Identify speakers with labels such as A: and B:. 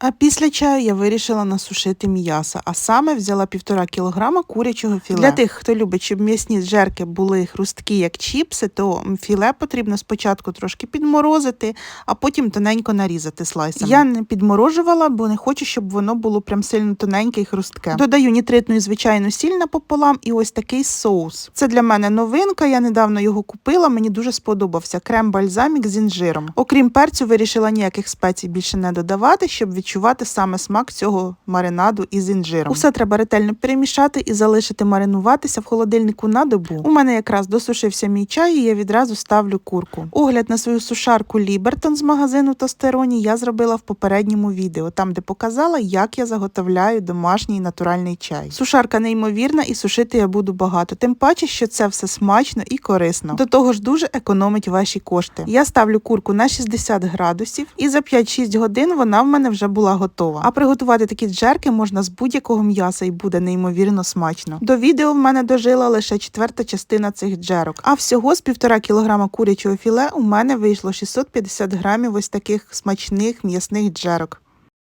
A: А після чаю я вирішила насушити м'ясо, а саме взяла півтора кілограма курячого філе. Для тих, хто любить, щоб м'ясні жерки були хрусткі, як чіпси, то філе потрібно спочатку трошки підморозити, а потім тоненько нарізати слайсами. Я не підморожувала, бо не хочу, щоб воно було прям сильно тоненьке і хрустке. Додаю нітритну і звичайну сіль напополам і ось такий соус. Це для мене новинка, я недавно його купила, мені дуже сподобався. Крем-бальзамік з інжиром. Окрім перцю, вирішила ніяких спецій більше не додавати, щоб відчувати саме смак цього маринаду із інжиром. Усе треба ретельно перемішати і залишити маринуватися в холодильнику на добу. У мене якраз досушився мій чай, і я відразу ставлю курку. Огляд на свою сушарку Лібертон з магазину Тостероні я зробила в попередньому відео, там де показала, як я заготовляю домашній натуральний чай. Сушарка неймовірна, і сушити я буду багато. Тим паче, що це все смачно і корисно. До того ж, дуже економить ваші кошти. Я ставлю курку на 60 градусів, і за 5-6 годин вона в мене вже була готова. А приготувати такі джерки можна з будь-якого м'яса і буде неймовірно смачно. До відео в мене дожила лише четверта частина цих джерок. А всього з півтора кілограма курячого філе у мене вийшло 650 грамів ось таких смачних м'ясних джерок.